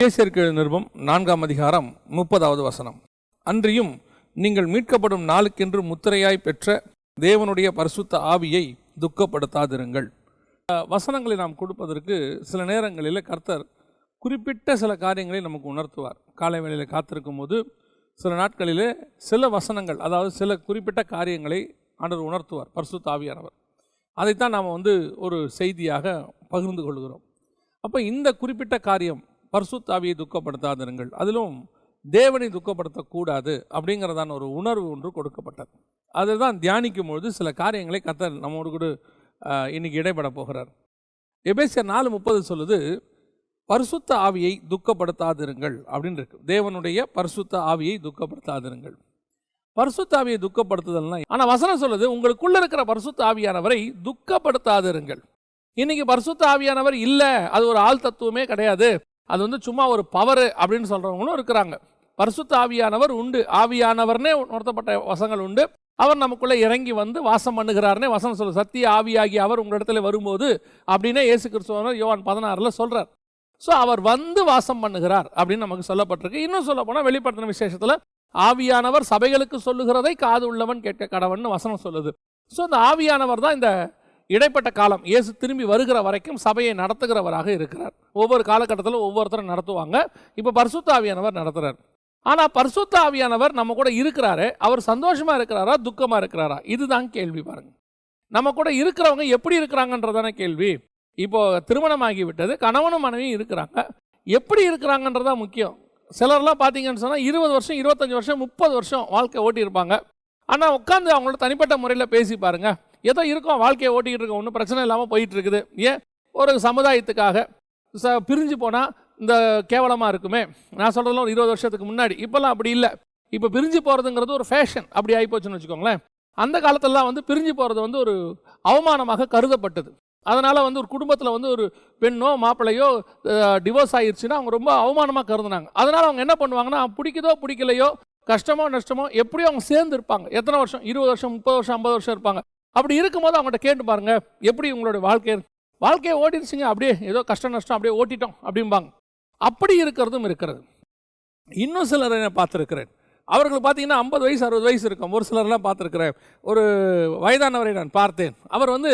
பேசியற்கு நிருபம் நான்காம் அதிகாரம் முப்பதாவது வசனம். அன்றியும் நீங்கள் மீட்கப்படும் நாளுக்கென்று முத்திரையாய் பெற்ற தேவனுடைய பரிசுத்த ஆவியை துக்கப்படுத்தாதிருங்கள். வசனங்களை நாம் கொடுப்பதற்கு சில நேரங்களில் கர்த்தர் குறிப்பிட்ட சில காரியங்களை நமக்கு உணர்த்துவார். காலை வேளையில் காத்திருக்கும் போது சில நாட்களிலே சில வசனங்கள் அதாவது சில குறிப்பிட்ட காரியங்களை ஆண்டவர் உணர்த்துவார் பரிசுத்த ஆவியானவர். அதைத்தான் நாம் வந்து ஒரு செய்தியாக பகிர்ந்து கொள்கிறோம். அப்போ இந்த குறிப்பிட்ட காரியம் பர்சுத்தாவியை துக்கப்படுத்தாதிருங்கள். அதிலும் தேவனை துக்கப்படுத்தக்கூடாது அப்படிங்கிறதான ஒரு உணர்வு ஒன்று கொடுக்கப்பட்டது. அதை தான் தியானிக்கும் பொழுது சில காரியங்களை கத்தர் நம்மோடு கூட இன்னைக்கு இடைபட போகிறார். எபேசியர் நாலு முப்பது சொல்லுது பரிசுத்த ஆவியை துக்கப்படுத்தாதிருங்கள் அப்படின்னு இருக்கு. தேவனுடைய பரிசுத்த ஆவியை துக்கப்படுத்தாதிருங்கள். பரிசுத்த ஆவியை துக்கப்படுத்துதல்னா ஆனா வசனம் சொல்லுது உங்களுக்குள்ள இருக்கிற பரிசுத்த ஆவியானவரை துக்கப்படுத்தாதிருங்கள். இன்னைக்கு பரிசுத்த ஆவியானவர் இல்லை அது ஒரு ஆள் தத்துவமே கிடையாது. அது வந்து சும்மா ஒரு பவர் அப்படின்னு சொல்கிறவங்களும் இருக்கிறாங்க. பரிசுத்த ஆவியானவர் உண்டு. ஆவியானவர்னே உணர்த்தப்பட்ட வசங்கள் உண்டு. அவர் நமக்குள்ளே இறங்கி வந்து வாசம் பண்ணுகிறார்னே வசனம் சொல்லு சத்திய ஆவியாகி அவர் உங்களிடத்துல வரும்போது அப்படின்னே இயேசு கிறிஸ்துவனர் யோவான் பதினாறில் சொல்கிறார் ஸோ அவர் வந்து வாசம் பண்ணுகிறார் அப்படின்னு நமக்கு சொல்லப்பட்டிருக்கு. இன்னும் சொல்ல போனால் வெளிப்படுத்தின விசேஷத்தில் ஆவியானவர் சபைகளுக்கு சொல்லுகிறதை காது உள்ளவன் கேட்க கடவன் வசனம் சொல்லுது. ஸோ இந்த ஆவியானவர் தான் இந்த இடைப்பட்ட காலம் இயேசு திரும்பி வருகிற வரைக்கும் சபையை நடத்துகிறவராக இருக்கிறார். ஒவ்வொரு காலகட்டத்திலும் ஒவ்வொருத்தரும் நடத்துவாங்க. இப்போ பரிசுத்த ஆவியானவர் நடத்துகிறார் ஆனால் பரிசுத்த ஆவியானவர் நம்ம கூட இருக்கிறாரு. அவர் சந்தோஷமாக இருக்கிறாரா? துக்கமாக இருக்கிறாரா? இதுதான் கேள்வி பாருங்கள் நம்ம கூட இருக்கிறவங்க எப்படி இருக்கிறாங்கன்றதான கேள்வி. இப்போது திருமணமாகி விட்டது கணவனும் மனைவியும் இருக்கிறாங்க. எப்படி இருக்கிறாங்கன்றதா முக்கியம். சிலர்லாம் பார்த்தீங்கன்னு சொன்னால் இருபது வருஷம் இருபத்தஞ்சி வருஷம் முப்பது வருஷம் வாழ்க்கை ஓட்டியிருப்பாங்க. ஆனால் உட்காந்து அவங்களோட தனிப்பட்ட முறையில் பேசி பாருங்கள் ஏதோ இருக்கும் வாழ்க்கையை ஓட்டிக்கிட்டு இருக்கோம் ஒன்றும் பிரச்சனை இல்லாமல் போயிட்டு இருக்குது ஏன்? ஒரு சமுதாயத்துக்காக ச பிரிஞ்சு போனால் இந்த கேவலமாக இருக்குமே. நான் சொல்கிறதுலாம் ஒரு இருபது வருஷத்துக்கு முன்னாடி. இப்போல்லாம் அப்படி இல்லை. இப்போ பிரிஞ்சு போகிறதுங்கிறது ஒரு ஃபேஷன் அப்படி ஆகிப்போச்சுன்னு வச்சுக்கோங்களேன். அந்த காலத்திலலாம் வந்து பிரிஞ்சு போகிறது வந்து ஒரு அவமானமாக கருதப்பட்டது. அதனால் வந்து ஒரு குடும்பத்தில் வந்து ஒரு பெண்ணோ மாப்பிள்ளையோ டிவோர்ஸ் ஆயிடுச்சுன்னா அவங்க ரொம்ப அவமானமாக கருதுனாங்க. அதனால் அவங்க என்ன பண்ணுவாங்கன்னா பிடிக்குதோ பிடிக்கலையோ கஷ்டமோ நஷ்டமோ எப்படியோ அவங்க சேர்ந்து இருப்பாங்க எத்தனை வருஷம்? இருபது வருஷம் முப்பது வருஷம் ஐம்பது வருஷம் இருப்பாங்க. அப்படி இருக்கும்போது அவங்கள்ட்ட கேட்டு பாருங்க எப்படி உங்களுடைய வாழ்க்கை வாழ்க்கையை ஓட்டிடுச்சுங்க அப்படியே ஏதோ கஷ்டம் நஷ்டம் அப்படியே ஓட்டிட்டோம் அப்படிம்பாங்க. அப்படி இருக்கிறதும் இருக்கிறது. இன்னும் சிலரை நான் பார்த்துருக்கிறேன். அவர்களுக்கு பார்த்தீங்கன்னா ஐம்பது வயசு அறுபது வயசு இருக்கும். ஒரு சிலர்லாம் பார்த்துருக்குறேன். ஒரு வயதானவரை நான் பார்த்தேன். அவர் வந்து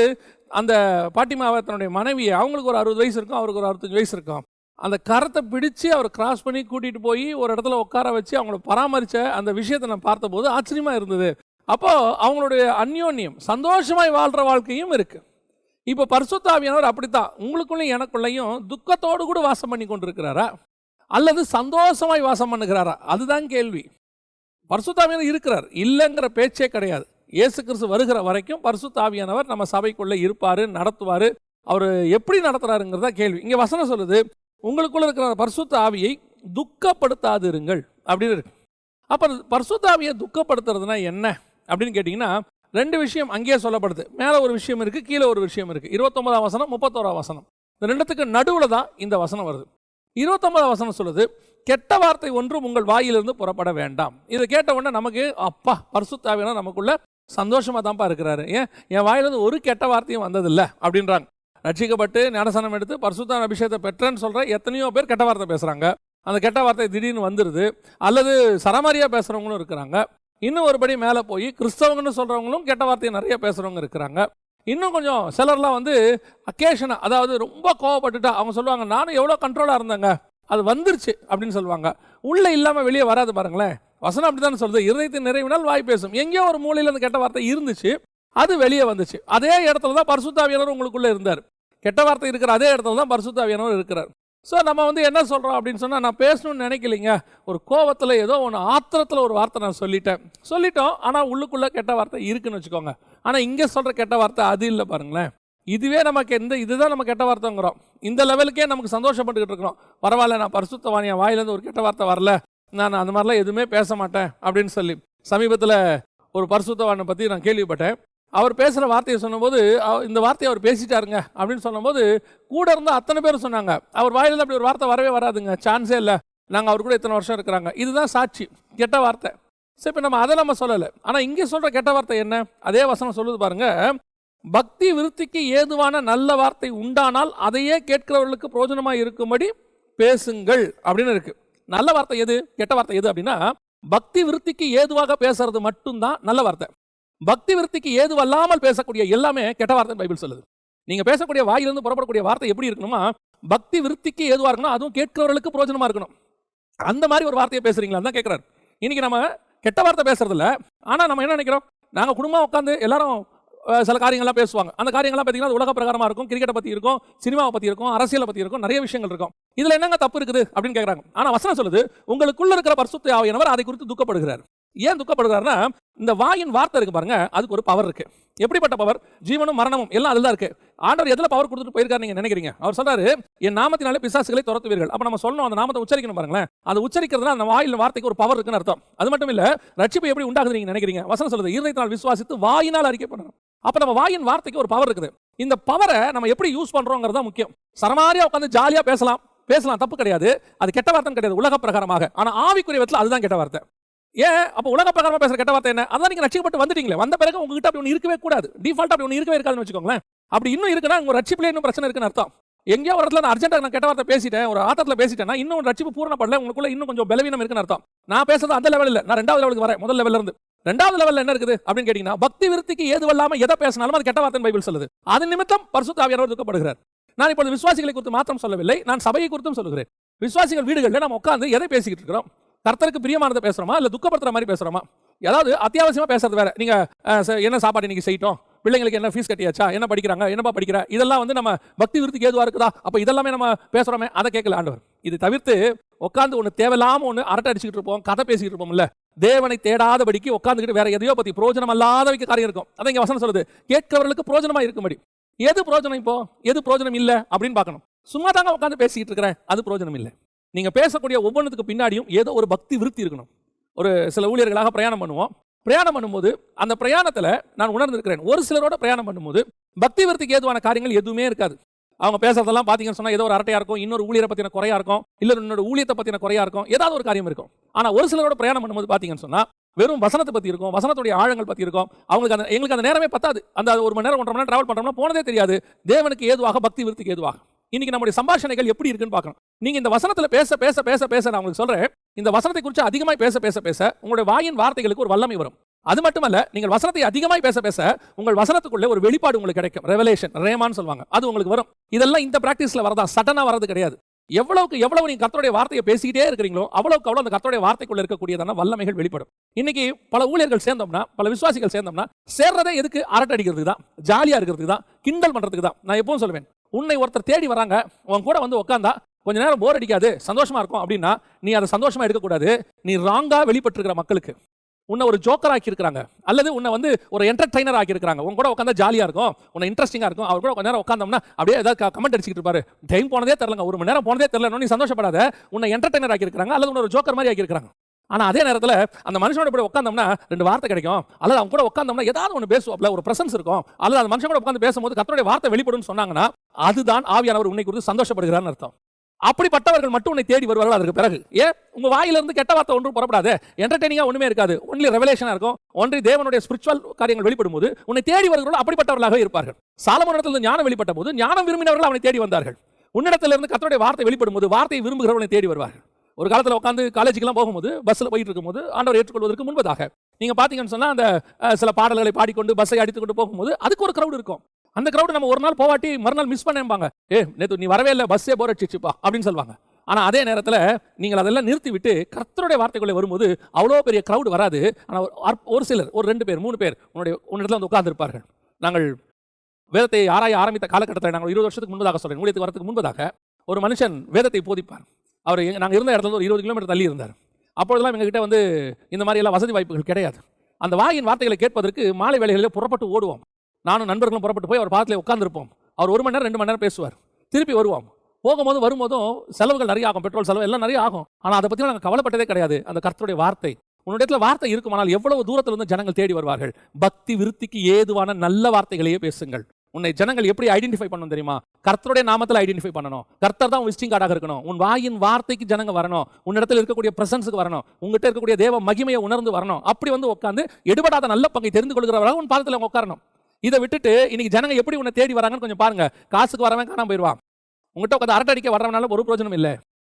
அந்த பாட்டிமாவை தன்னுடைய மனைவியை அவங்களுக்கு ஒரு அறுபது வயசு இருக்கும் அவருக்கு ஒரு அறுபத்தஞ்சு வயசு இருக்கும். அந்த கரத்தை பிடிச்சு அவர் கிராஸ் பண்ணி கூட்டிகிட்டு போய் ஒரு இடத்துல உட்கார வச்சு அவங்கள பராமரித்த அந்த விஷயத்தை நான் பார்த்தபோது ஆச்சரியமாக இருந்தது. அப்போது அவங்களுடைய அந்யோன்யம் சந்தோஷமாய் வாழ்கிற வாழ்க்கையும் இருக்குது இப்போ பரிசுத்தாவியானவர் அப்படித்தான். உங்களுக்குள்ளேயும் எனக்குள்ளேயும் துக்கத்தோடு கூட வாசம் பண்ணி கொண்டிருக்கிறாரா? அல்லது சந்தோஷமாய் வாசம் பண்ணுகிறாரா? அதுதான் கேள்வி. பரிசுத்தாவியானவர் இருக்கிறார். இல்லைங்கிற பேச்சே கிடையாது. இயேசு கிறிஸ்து வருகிற வரைக்கும் பரிசுத்தாவியானவர் நம்ம சபைக்குள்ளே இருப்பார் நடத்துவார். அவர் எப்படி நடத்துகிறாருங்கிறதா கேள்வி. இங்கே வசனம் சொல்லுது உங்களுக்குள்ளே இருக்கிற அந்த பரிசுத்த ஆவியை துக்கப்படுத்தாதிருங்கள். அப்படின்னு இருக்கு. அப்போ பரிசுத்த ஆவியை துக்கப்படுத்துறதுனா என்ன? அப்படின்னு கேட்டிங்கன்னா ரெண்டு விஷயம் அங்கேயே சொல்லப்படுது. மேலே ஒரு விஷயம் இருக்குது கீழே ஒரு விஷயம் இருக்குது இருபத்தொம்பதாம் வசனம் முப்பத்தோராம் வசனம். இந்த ரெண்டுத்துக்கு நடுவில் தான் இந்த வசனம் வருது. இருபத்தொம்பதாம் வசனம் சொல்லுது கெட்ட வார்த்தை ஒன்றும் உங்கள் வாயிலிருந்து புறப்பட வேண்டாம். இதை கேட்ட உடனே நமக்கு அப்பா பரிசுத்தாவினா நமக்குள்ள சந்தோஷமாக தான்ப்பா இருக்கிறாரு. ஏன்? என் வாயிலிருந்து ஒரு கெட்ட வார்த்தையும் வந்ததில்ல. அப்படின்றாங்க. ரட்சிக்கப்பட்டு ஞானசனம் எடுத்து பரிசுத்தான் அபிஷேகத்தை பெற்றேன்னு சொல்கிற எத்தனையோ பேர் கெட்ட வார்த்தை பேசுகிறாங்க அந்த கெட்ட வார்த்தை திடீர்னு வந்துடுது அல்லது சரமாரியாக பேசுகிறவங்களும் இருக்கிறாங்க. இன்னும் ஒருபடி மேலே போய் கிறிஸ்தவங்கன்னு சொல்கிறவங்களும் கெட்ட வார்த்தையை நிறைய பேசுகிறவங்க இருக்கிறாங்க. இன்னும் கொஞ்சம் சிலர்லாம் வந்து அக்கேஷனாக அதாவது ரொம்ப கோவப்பட்டுட்டா அவங்க சொல்லுவாங்க நானும் எவ்வளோ கண்ட்ரோலாக இருந்தேங்க. அது வந்துருச்சு அப்படின்னு சொல்லுவாங்க. உள்ளே இல்லாமல் வெளியே வராது பாருங்களேன். வசனம் அப்படி தானே சொல்லுது. இருதயத்தின் நிறைவினால் வாய் பேசும். எங்கேயோ ஒரு மூலையில் அந்த கெட்ட வார்த்தை இருந்துச்சு. அது வெளியே வந்துச்சு. அதே இடத்துல தான் பரிசுத்தாவியானவர் உங்களுக்குள்ளே இருந்தார். கெட்ட வார்த்தை இருக்கிற அதே இடத்துல தான் பரிசுத்தாவியானவர் இருக்கிறார். ஸோ நம்ம வந்து என்ன சொல்கிறோம் அப்படின்னு சொன்னால் நான் பேசணும்னு நினைக்கலைங்க. ஒரு கோவத்தில் ஏதோ ஒன்று ஆத்திரத்தில் ஒரு வார்த்தை நான் சொல்லிட்டேன். சொல்லிட்டோம் ஆனால் உள்ளுக்குள்ளே கெட்ட வார்த்தை இருக்குன்னு வச்சுக்கோங்க. ஆனால் இங்கே சொல்கிற கெட்ட வார்த்தை அது இல்லை பாருங்களேன். இதுவே நமக்கு எந்த இதுதான் நம்ம கெட்ட வார்த்தைங்கிறோம். இந்த லெவலுக்கே நமக்கு சந்தோஷப்பட்டுக்கிட்டு இருக்கிறோம். பரவாயில்ல நான் பரிசுத்தவானியா வாயிலேருந்து ஒரு கெட்ட வார்த்தை வரல. நான் அந்த மாதிரிலாம் எதுவுமே பேச மாட்டேன் அப்படின்னு சொல்லி சமீபத்தில் ஒரு பரிசுத்தவானை பற்றி நான் கேள்விப்பட்டேன். அவர் பேசுகிற வார்த்தையை சொன்னபோது இந்த வார்த்தையை அவர் பேசிட்டாருங்க அப்படின்னு சொன்னபோது கூட இருந்தால் அத்தனை பேரும் சொன்னாங்க. அவர் வாயிலிருந்து அப்படி ஒரு வார்த்தை வரவே வராதுங்க. சான்ஸே இல்லை. நாங்கள் அவர் கூட இத்தனை வருஷம் இருக்கிறாங்க. இதுதான் சாட்சி. கெட்ட வார்த்தை. சரி இப்போ நம்ம அதை நம்ம சொல்லலை. ஆனால் இங்கே சொல்கிற கெட்ட வார்த்தை என்ன? அதே வசனம் சொல்லுது பாருங்க. பக்தி விருத்திக்கு ஏதுவான நல்ல வார்த்தை உண்டானால் அதையே கேட்கிறவர்களுக்கு பிரயோஜனமாக இருக்கும்படி பேசுங்கள் அப்படின்னு இருக்குது நல்ல வார்த்தை எது? கெட்ட வார்த்தை எது அப்படின்னா பக்தி விருத்திக்கு ஏதுவாக பேசுறது மட்டும்தான் நல்ல வார்த்தை. பக்தி விருத்திக்கு ஏதுவல்லாமல் பேசக்கூடிய எல்லாமே கெட்ட வார்த்தை பைபிள் சொல்லுது. நீங்க பேசக்கூடிய வாயிலிருந்து புறப்படக்கூடிய வார்த்தை எப்படி இருக்கணுமா பக்தி விருத்திக்கு ஏதுவாக இருக்கணும் அதுவும் கேட்கிறவர்களுக்கு பிரயோஜனமா இருக்கணும். அந்த மாதிரி ஒரு வார்த்தையை பேசுறீங்களா தான் கேட்கிறாரு இன்னைக்கு நம்ம கெட்ட வார்த்தை பேசுறதில்ல. ஆனா நம்ம என்ன நினைக்கிறோம்? நாங்க குடும்பம் உட்காந்து எல்லாரும் சில காரியங்கள்லாம் பேசுவாங்க. அந்த காரியங்கள்லாம் பார்த்தீங்கன்னா உலக பிரகாரமா இருக்கும் கிரிக்கெட்டை பத்தி இருக்கும் சினிமாவை பத்தி இருக்கும் அரசியலை பத்தி இருக்கும் நிறைய விஷயங்கள் இருக்கும். இதுல என்னங்க தப்பு இருக்குது அப்படின்னு கேட்குறாங்க ஆனா வசனம் சொல்லுது உங்களுக்குள்ள இருக்கிற பரிசுத்த ஆவியானவர் அதை குறித்து துக்கப்படுகிறார். ஏன் துக்கப்படுகிறார்னா இந்த வாயின் வார்த்தை இருக்கு பாருங்க அதுக்கு ஒரு பவர் இருக்கு. எப்படிப்பட்ட பவர் ஜீவனும் மரணமும் எல்லாம் அதில் தான் இருக்கு. ஆண்டவர் எதில் பவர் கொடுத்துட்டு போயிருக்காரு நீங்க நினைக்கிறீங்க? அவர் சொல்றாரு என் நாமத்தினாலே பிசாசுகளை துரத்துவீர்கள். அப்ப நம்ம சொல்லணும் அந்த நாமத்தை உச்சரிக்கணும் பாருங்களேன். அது உச்சரிக்கிறதுனா அந்த வாயில் வார்த்தைக்கு ஒரு பவர் இருக்குன்னு அர்த்தம். அது மட்டும் இல்ல ரட்சிப்பு எப்படி உண்டாகுது நீங்க நினைக்கிறீங்க? வசனம் சொல்றது இருதயத்தினால் விசுவாசித்து வாயினால் அறிக்கை பண்ணணும் அப்ப நம்ம வாயின் வார்த்தைக்கு ஒரு பவர் இருக்குது. இந்த பவரை நம்ம எப்படி யூஸ் பண்றோங்கிறது தான் முக்கியம். சரமாரியா உட்காந்து ஜாலியா பேசலாம். பேசலாம் தப்பு கிடையாது. அது கெட்ட வார்த்தை கிடையாது உலக பிரகாரமாக ஆனா ஆவிக்குரிய விதத்தில் அதுதான் கெட்ட வார்த்தை. ஏன்? அப்போ உலக பிரகாரமாக பேசுற கெட்ட வார்த்தை என்ன? அதான் நீங்கள் ரட்சிக்கப்பட்டு வந்துட்டீங்களே. வந்த பிறகு உங்ககிட்ட அப்படி ஒன்று இருக்கவே கூடாது. டிஃபால்ட் அப்படி ஒன்று இருக்கவே இருக்காதுன்னு வச்சுக்கோங்களேன். அப்படி இன்னும் இருக்குன்னா உங்கள் ரட்சிப்பிலே இன்னும் பிரச்சனை இருக்குன்னு அர்த்தம். எங்கேயோ ஒரு இடத்துல நான் அர்ஜென்ட்டாக நான் கெட்ட வார்த்தை பேசிட்டேன் ஒரு ஆத்தத்தில் பேசிட்டேன்னா இன்னும் ஒரு ரட்சிப்பு பூரணப்படல உங்களுக்குள்ள இன்னும் கொஞ்சம் பலவீனம் இருக்குன்னு அர்த்தம். நான் பேசுறது அந்த லெவலில் நான் ரெண்டாவது லெவலுக்கு வரேன் முதல் லெவலில் இருந்து. ரெண்டாவது லெவலில் என்ன இருக்குது? அப்படின்னு கேட்டிங்கன்னா பக்தி விருத்திக்கு ஏதுவல்லாம எதை பேசினாலும் அது கெட்ட வார்த்தை பைபிள் சொல்லுது. அது நிமித்தம் பரிசுத்த துக்கப்படுகிறார். நான் இப்பொழுது விசுவாசிகளை குறித்து மாத்திரம் சொல்லவில்லை நான் சபையை குறித்தும் சொல்லுகிறேன். விசுவாசிகள் வீடுகளில் நம்ம உட்காந்து எதை பேசிக்கிட்டு இருக்கிறோம்? கர்த்தருக்கு பிரியமானதை பேசுறோமா? இல்லை துக்கப்படுத்துற மாதிரி பேசுகிறோமா ஏதாவது அத்தியாவசியமாக பேசுறது வேற. நீங்கள் என்ன சாப்பாடு இன்னைக்கு செய்யட்டும்? பிள்ளைங்களுக்கு என்ன ஃபீஸ் கட்டியாச்சா? என்ன படிக்கிறாங்க? என்னப்பா படிக்கிற? இதெல்லாம் வந்து நம்ம பக்தி விருத்திக்கு ஏதுவாக இருக்குதா? அப்போ இதெல்லாமே நம்ம பேசுகிறோமே அதை கேட்கல ஆண்டவர். இது தவிர்த்து உட்காந்து ஒன்று தேவையில்லாமல் ஒன்று அரட்டை அடிச்சுக்கிட்டு இருப்போம் கதை பேசிக்கிட்டு இருப்போம்ல. தேவனை தேடாதபடிக்கு உட்காந்துக்கிட்டு வேற எதையோ பற்றி பிரோஜனம் அல்லாதவைக்கு காரியம் இருக்கும். அதை இங்கே வசனம் சொல்லுது. கேட்கிறவர்களுக்கு பிரோஜனமாக இருக்கும்படி. எது பிரோஜனம் இப்போ? எது பிரோஜனம் இல்லை? அப்படின்னு பார்க்கணும். சும்மா தாங்க உட்காந்து பேசிக்கிட்டு இருக்கிறேன். அது பிரோஜனம் இல்லை. நீங்கள் பேசக்கூடிய ஒவ்வொன்றுத்துக்கு பின்னாடியும் ஏதோ ஒரு பக்தி விருத்தி இருக்கணும். ஒரு சில ஊழியர்களாக பிரயாணம் பண்ணுவோம். பிரயாணம் பண்ணும்போது அந்த பிரயாணத்தில் நான் உணர்ந்திருக்கிறேன். ஒரு சிலரோட பிரயாணம் பண்ணும்போது பக்தி விருத்திக்கு ஏதுவான காரியங்கள் எதுவுமே இருக்காது. அவங்க பேசுறதெல்லாம் பார்த்தீங்கன்னு சொன்னால் ஏதோ ஒரு அரட்டையாக இருக்கும் இன்னொரு ஊழியரை பற்றின குறையா இருக்கும் இல்லை இன்னொரு ஊழியத்தை பற்றின குறையா இருக்கும் ஏதாவது ஒரு காரியம் இருக்கும். ஆனால் ஒரு சிலரோட பிரயாணம் பண்ணும்போது பார்த்தீங்கன்னு சொன்னால் வெறும் வசனத்தை பற்றி இருக்கும் வசனத்துடைய ஆழங்கள் பற்றி இருக்கும். அவங்களுக்கு அந்த எங்களுக்கு அந்த நேரமே பத்தாது. அந்த ஒரு மணி நேரம் ஒன்றரை மணி நேரம் ட்ராவல் பண்ணுறோம்னா போனதே தெரியாது. தேவனுக்கு ஏதுவாக பக்தி விருத்திக்கு ஏதுவாக. இன்னைக்கு நம்முடைய சம்பாஷணைகள் எப்படி இருக்குன்னு பார்க்கணும். நீங்க இந்த வசனத்துல பேச பேச பேச பேச நான் உங்களுக்கு சொல்றேன். இந்த வசனத்தை குறித்து அதிகமாக பேச பேச பேச உங்களுடைய வாயின் வார்த்தைகளுக்கு ஒரு வல்லமை வரும். அது மட்டுமல்ல நீங்கள் வசனத்தை அதிகமாய் பேச பேச உங்கள் வசனத்துக்குள்ளே ஒரு வெளிப்பாடு உங்களுக்கு கிடைக்கும். ரெவலேஷன் ரேமான்னு சொல்லுவாங்க. அது உங்களுக்கு வரும். இதெல்லாம் இந்த பிராக்டிஸ்ல வரதா? சடனாக வரது கிடையாது. எவ்வளவுக்கு எவ்வளவு நீங்க கத்தோடைய வார்த்தையை பேசிக்கிட்டே இருக்கிறீங்களோ அவ்வளவுக்கு அவ்வளவு அந்த கத்தோடைய வார்த்தைக்குள்ள இருக்கக்கூடியதான வல்லமைகள் வெளிப்படும். இன்னைக்கு பல ஊழியர்கள் சேர்ந்தோம்னா பல விசுவாசிகள் சேர்ந்தோம்னா சேர்றதே எதுக்கு? அரட்டை அடிக்கிறதுக்கு தான் ஜாலியா இருக்கிறதுக்கு தான் கிண்டல் பண்றதுக்கு தான் நான் எப்பவும் சொல்லுவேன். உன்னை ஒருத்தர் தேடி வராங்க உன் கூட வந்து உட்காந்தா கொஞ்ச நேரம் போர் அடிக்காது சந்தோஷமா இருக்கும் அப்படின்னா நீ அதை சந்தோஷமா எடுக்கக்கூடாது. நீ ராங்கா வெளிப்பட்டிருக்கிற மக்களுக்கு. உன்னை ஒரு ஜோக்கர் ஆக்கியிருக்கிறாங்க. அல்லது உன்னை வந்து ஒரு என்டர்டைனர் ஆக்கியிருக்காங்க உன் கூட உட்காந்தா ஜாலியா இருக்கும் உன்னை இன்ட்ரெஸ்டிங்காக இருக்கும். அவர் கூட கொஞ்ச நேரம் உட்காந்தோம்னா அப்படியே ஏதாவது கமெண்ட் அடிச்சுட்டு இருப்பாரு. டைம் போனதே தெரிலங்க ஒரு மணி நேரம் போனதே தெரிலன்னு நீ சந்தோஷப்படாத. உன்னை என்டர்டைனர் ஆக்கியிருக்காங்க அல்லது உன்னை ஒரு ஜோக்கர் மாதிரி ஆக்கியிருக்காங்க ஆனால் ஆனா அதே நேரத்துல அந்த மனுஷனோட கூட உட்காந்தோம்னா ரெண்டு வார்த்தை கிடைக்கும். அல்லது அவங்க கூட உட்காந்தோம்னா ஏதாவது ஒன்று பேசுவாப்ல ஒரு பிரசன்ஸ் இருக்கும். அல்லது அந்த மனுஷன் கூட உட்காந்து பேசும்போது கத்தருடைய வார்த்தை வெளிப்படும்னு சொன்னாங்கன்னா அதுதான் ஆவியானவர் உன்னை குறித்து சந்தோஷப்படுகிறான்னு அர்த்தம். அப்படிப்பட்டவர்கள் மட்டும் உன்னை தேடி வருவார்கள் அதற்கு பிறகு. ஏன்? உங்க வாயிலிருந்து கெட்ட வார்த்தை ஒன்றும் புறப்படாது. என்டர்டெய்னிங்காக ஒன்றுமே இருக்காது. ஒன்லி ரெவலேஷனாக இருக்கும். ஒன்லி தேவனுடைய ஸ்பிரிச்சுவல் காரியங்கள் வெளிப்படும் போது உன்னை தேடி வருகிறவர்கள் அப்படிப்பட்டவர்களாக இருப்பார்கள். சாலமோனிடத்தில் ஞானம் வெளிப்பட்ட போது ஞானம் விரும்பினவர்கள் அவனை தேடி வந்தார்கள். உன்னிடத்திலிருந்து கத்தருடைய வார்த்தை வெளிப்படும் போது வார்த்தையை விரும்புகிறவனை தேடி வருவார்கள். ஒரு காலத்தில் உட்காந்து காலேஜுக்கெல்லாம் போகும்போது பஸ்ஸில் போயிட்டு இருக்கும்போது ஆண்டவர் ஏற்றுக்கொள்வதற்கு முன்பதாக. நீங்கள் பார்த்தீங்கன்னு சொன்னால் அந்த சில பாடல்களை பாடிக்கொண்டு பஸ்ஸை அடித்துக்கொண்டு போகும்போது அதுக்கு ஒரு க்ரௌடு இருக்கும். அந்த க்ரௌடு நம்ம ஒரு நாள் போவாட்டி மறுநாள் மிஸ் பண்ணேன்பாங்க ஏ நேற்று நீ வரவே இல்லை பஸ்ஸே போர் அடிச்சிச்சுப்பா அப்படின்னு சொல்லுவாங்க. ஆனால் அதே நேரத்தில் நீங்கள் அதெல்லாம் நிறுத்தி விட்டு கர்த்தருடைய வார்த்தைக்குள்ளே வரும்போது அவ்வளோ பெரிய க்ரௌடு வராது. ஆனால் ஒரு ஒரு சிலர் ஒரு ரெண்டு பேர் மூணு பேர் உன்னுடைய உன்னிடத்துல வந்து உட்கார்ந்துருப்பார்கள். நாங்கள் வேதத்தை ஆராய ஆரம்பித்த காலகட்டத்தில் நாங்கள் இருபது வருஷத்துக்கு முன்பதாக சொல்கிறேன் ஊழியத்துக்கு வரதுக்கு முன்பதாக ஒரு மனுஷன் வேதத்தை போதிப்பார். அவர் நாங்கள் இருந்த இடத்துல ஒரு இருபது கிலோமீட்டர் தள்ளி இருந்தார். அப்பொழுதெல்லாம் எங்ககிட்ட வந்து இந்த மாதிரி எல்லாம் வசதி வாய்ப்புகள் கிடையாது. அந்த வாயின் வார்த்தைகளை கேட்பதற்கு மாலை வேலைகளில் புறப்பட்டு ஓடுவோம். நானும் நண்பர்களும் புறப்பட்டு போய் அவர் பாதத்தில் உட்காந்துருப்போம் அவர் ஒரு மணி நேரம் ரெண்டு மணி நேரம் பேசுவார். திருப்பி வருவோம். போகும்போது வரும்போதும் செலவுகள் நிறைய ஆகும். பெட்ரோல் செலவு எல்லாம் நிறைய ஆகும். ஆனால் அதை பற்றி நாங்கள் கவலைப்பட்டதே கிடையாது. அந்த கர்த்தருடைய வார்த்தை. உன்னிடத்துல வார்த்தை இருக்குமானால் எவ்வளவு தூரத்தில் இருந்து ஜனங்கள் தேடி வருவார்கள்? பக்தி விருத்திக்கு ஏதுவான நல்ல வார்த்தைகளையே பேசுங்கள். உன்னை ஜனங்கள் எப்படி ஐடென்டிஃபை பண்ணணும் தெரியுமா? கர்த்தருடைய நாமத்தில் ஐடென்டிஃபை பண்ணணும். கர்த்தர் தான் விசிட்டிங் கார்டாக இருக்கணும். உன் வாயின் வார்த்தைக்கு ஜனங்க வரணும். உன்னிடத்தில் இருக்கக்கூடிய பிரசன்ஸுக்கு வரணும். உங்ககிட்ட இருக்கக்கூடிய தேவ மகிமையை உணர்ந்து வரணும். அப்படி வந்து உட்காந்து எடுபடாத நல்ல பங்கை தெரிந்து கொள்கிறவராக உன் பாதத்தில் உட்காரணும் இதை விட்டுட்டு இன்னைக்கு ஜனங்க எப்படி உன்னை தேடி வராங்கன்னு கொஞ்சம் பாருங்க. காசுக்கு வரவன் காணாம போயிடுவான் உங்ககிட்ட உட்காந்து அரட்டை அடிக்க வர்றவனால ஒரு பிரயோஜனம் இல்லை.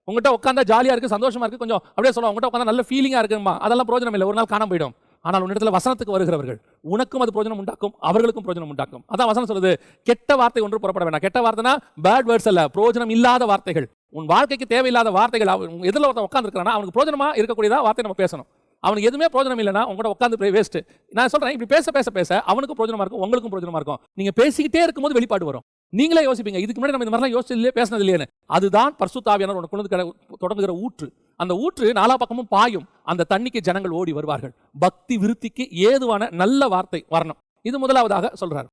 உங்ககிட்ட உட்காந்தா ஜாலியாக இருக்குது சந்தோஷமாக இருக்குது கொஞ்சம் அப்படியே சொல்லுவோம் உங்ககிட்ட உட்காந்தா நல்ல ஃபீலிங்காக இருக்குமா அதெல்லாம் பிரயோஜனம் இல்லை. ஒரு நாள் காணாம போயிடும். ஆனால் உன்னிடத்தில் வசனத்துக்கு வருகிறவர்கள் உனக்கும் அது பிரயோஜனம் உண்டாக்கும் அவர்களுக்கும் பிரயோஜனம் உண்டாக்கும். அதான் வசனம் சொல்லுது கெட்ட வார்த்தை ஒன்று புறப்பட வேண்டாம். கெட்ட வார்த்தைனா பேட் வேர்ட்ஸ் அல்ல பிரயோஜனம் இல்லாத வார்த்தைகள். உன் வாழ்க்கைக்கு தேவையில்லாத வார்த்தைகள் அவன் எதில் ஒருத்தன் உட்காந்துருக்கானா அவனுக்கு பிரோஜனமாக இருக்கக்கூடியதாக வார்த்தை நம்ம பேசணும். அவனுக்கு எதுவுமே பிரயோஜனம் இல்லைனா உங்களோட உட்காந்து போய் வேஸ்ட்டு நான் சொல்கிறேன் இப்படி பேச பேச பேச அவனுக்கும் பிரோஜனமாக இருக்கும் உங்களுக்கும் பிரயோஜனமா இருக்கும். நீங்கள் பேசிக்கிட்டே இருக்கும்போது வெளிப்பாடு வரும். நீங்களே யோசிப்பீங்க இதுக்கு முன்னாடி நம்ம இந்த மாதிரிலாம் யோசிச்சதுலயே பேசினது இல்லையே அதுதான் பரிசுத்தாவியானவர் உனக்கு கொண்டு தொடங்குகிற ஊற்று. அந்த ஊற்று நாலா பக்கமும் பாயும். அந்த தண்ணிக்கு ஜனங்கள் ஓடி வருவார்கள். பக்தி விருத்திக்கு ஏதுவான நல்ல வார்த்தை வரணும். இது முதலாவதாக சொல்றாரு.